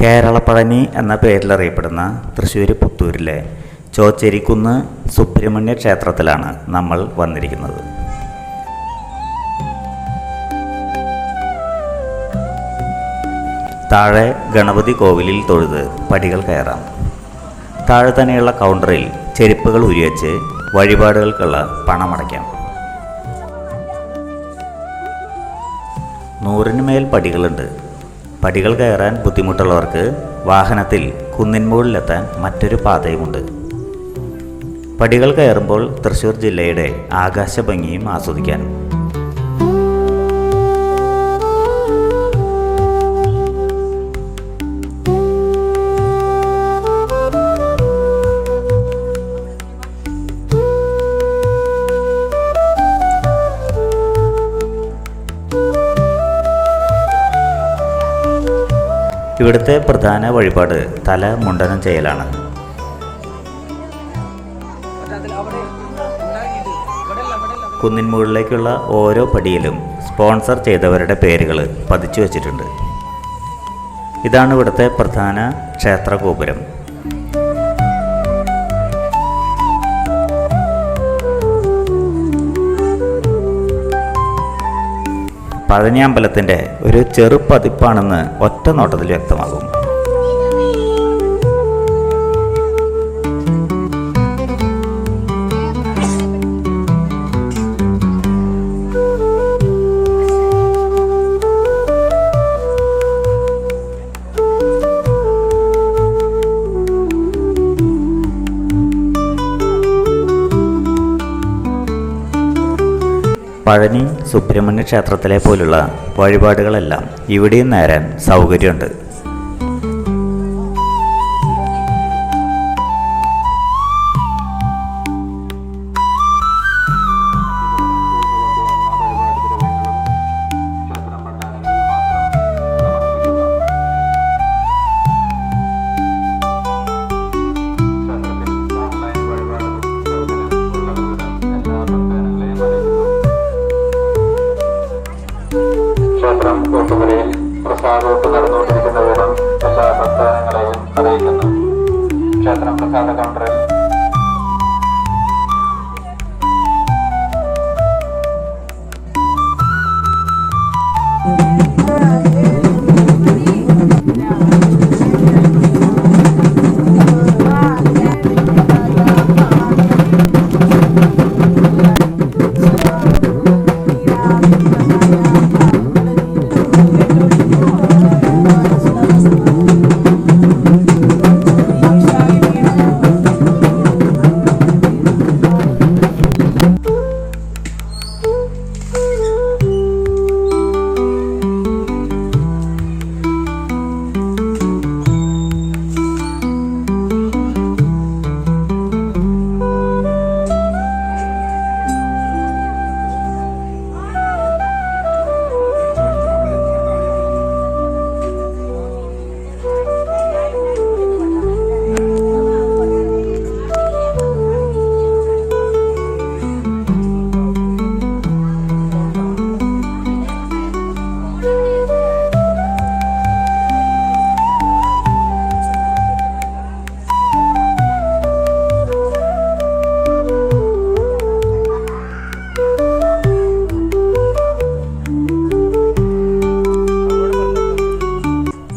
കേരളപ്പഴനി എന്ന പേരിൽ അറിയപ്പെടുന്ന തൃശ്ശൂർ പുത്തൂരിലെ ചോച്ചേരിക്കുന്ന് സുബ്രഹ്മണ്യ ക്ഷേത്രത്തിലാണ് നമ്മൾ വന്നിരിക്കുന്നത്. താഴെ ഗണപതി കോവിലിൽ തൊഴുത് പടികൾ കയറാം. താഴെ തന്നെയുള്ള കൗണ്ടറിൽ ചെരുപ്പുകൾ ഉരിവച്ച് വഴിപാടുകൾക്കുള്ള പണമടയ്ക്കാം. നൂറിന് മേൽ പടികളുണ്ട്. പടികൾ കയറാൻ ബുദ്ധിമുട്ടുള്ളവർക്ക് വാഹനത്തിൽ കുന്നിൻ മുകളിലെത്താൻ മറ്റൊരു പാതയുമുണ്ട്. പടികൾ കയറുമ്പോൾ തൃശ്ശൂർ ജില്ലയുടെ ആകാശ ഭംഗിയും ഇവിടുത്തെ പ്രധാന വഴിപാട് തല മുണ്ടനം ചെയ്യലാണ്. കുന്നിൻ മുകളിലേക്കുള്ള ഓരോ പടിയിലും സ്പോൺസർ ചെയ്തവരുടെ പേരുകൾ പതിച്ചു വച്ചിട്ടുണ്ട്. ഇതാണ് ഇവിടുത്തെ പ്രധാന ക്ഷേത്ര ഗോപുരം. പഴനി അമ്പലത്തിന്റെ ഒരു ചെറുപ്പതിപ്പാണെന്ന് ഒറ്റ നോട്ടത്തിൽ വ്യക്തമാകും. പഴനി സുബ്രഹ്മണ്യ ക്ഷേത്രത്തിലെ പോലുള്ള വഴിപാടുകളെല്ലാം ഇവിടെയും നേരാൻ സൗകര്യമുണ്ട്. ക്ഷേത്രം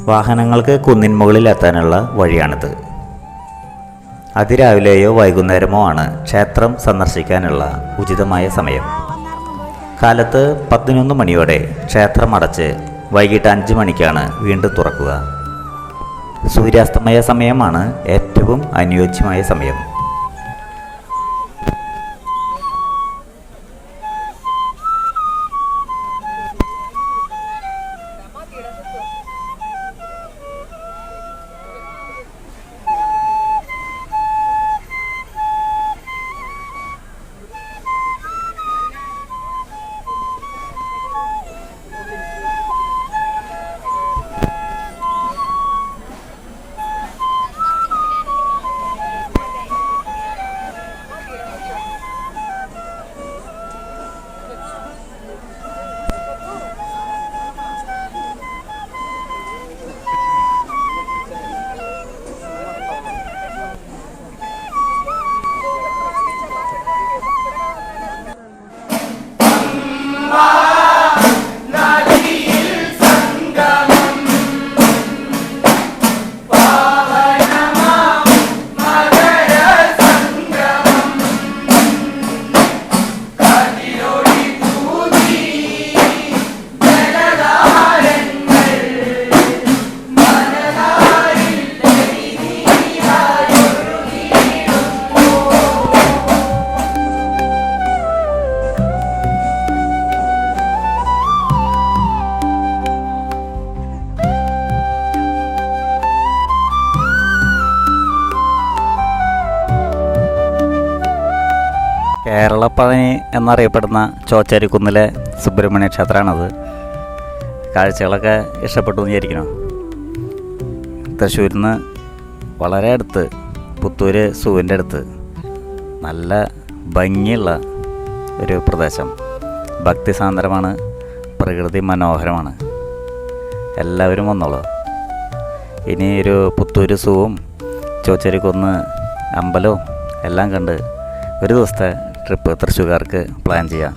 വാഹനങ്ങൾക്ക് കുന്നിൻ മുകളിൽ എത്താനുള്ള വഴിയാണിത്. അതിരാവിലെയോ വൈകുന്നേരമോ ആണ് ക്ഷേത്രം സന്ദർശിക്കാനുള്ള ഉചിതമായ സമയം. കാലത്ത് പതിനൊന്ന് മണിയോടെ ക്ഷേത്രം അടച്ച് വൈകിട്ട് അഞ്ച് മണിക്കാണ് വീണ്ടും തുറക്കുക. സൂര്യാസ്തമയ സമയമാണ് ഏറ്റവും അനുയോജ്യമായ സമയം. കേരളപ്പഴനി എന്നറിയപ്പെടുന്ന ചോച്ചേരിക്കുന്നിലെ സുബ്രഹ്മണ്യ ക്ഷേത്രമാണത്. കാഴ്ചകളൊക്കെ ഇഷ്ടപ്പെട്ടു വിചാരിക്കണോ തൃശ്ശൂരിൽ നിന്ന് വളരെ അടുത്ത് പുത്തൂർ സൂവിന്റെ അടുത്ത്. നല്ല ഭംഗിയുള്ള ഒരു പ്രദേശം. ഭക്തിസാന്ദ്രമാണ് പ്രകൃതി മനോഹരമാണ്. എല്ലാവരും വന്നോളൂ. ഇനി ഒരു പുത്തൂർ സൂവും ചോച്ചേരിക്കുന്ന് അമ്പലവും എല്ലാം കണ്ട് ഒരു ദിവസത്തെ ട്രിപ്പ് തൃശ്ശൂർക്കാർക്ക് പ്ലാൻ ചെയ്യാം.